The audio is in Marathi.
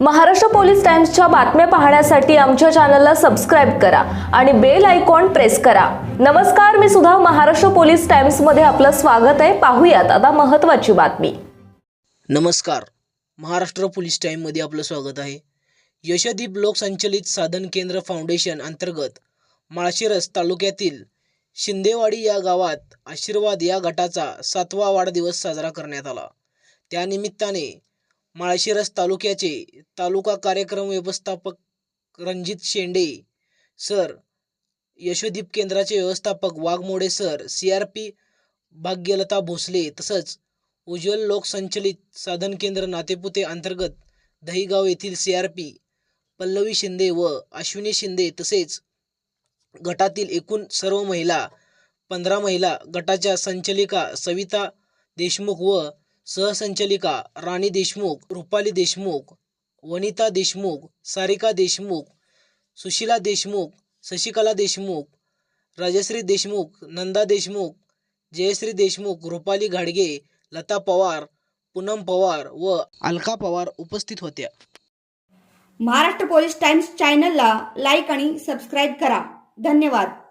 महाराष्ट्र पोलीस टाइम्सच्या बातम्या पाहण्यासाठी आमच्या चॅनलला सबस्क्राईब करा आणि बेल आयकॉन प्रेस करा. नमस्कार मी सुद्धा महाराष्ट्र पोलीस टाइम्समध्ये आपलं स्वागत आहे. पाहूयात आता महत्त्वाची बातमी. नमस्कार महाराष्ट्र पोलीस टाईममध्ये आपलं स्वागत आहे. यशदीप लोकसंचलित साधन केंद्र फाउंडेशन अंतर्गत माळशिरस तालुक्यातील शिंदेवाडी या गावात आशीर्वाद या गटाचा सातवा वाढदिवस साजरा करण्यात आला. त्यानिमित्ताने माळशिरस तालुक्याचे तालुका कार्यक्रम व्यवस्थापक रणजित शेंडे सर यशोदीप केंद्राचे व्यवस्थापक Waghmode sir C R P Bhagyalata Bhosale तसंच उज्ज्वल लोकसंचलित साधन केंद्र नातेपुते अंतर्गत दहीगाव येथील C R P Pallavi Shinde व अश्विनी शिंदे तसेच गटातील एकूण सर्व महिला पंधरा महिला गटाच्या संचलिका सविता देशमुख व सहसंचलिका राणी देशमुख रुपाली देशमुख वनिता देशमुख सारिका देशमुख सुशीला देशमुख शशिकला देशमुख राजश्री देशमुख नंदा देशमुख जयश्री देशमुख रुपाली घाडगे लता पवार पूनम पवार व अलका पवार उपस्थित होत्या. महाराष्ट्र पोलीस टाइम्स चॅनलला लाईक आणि सबस्क्राईब करा. धन्यवाद.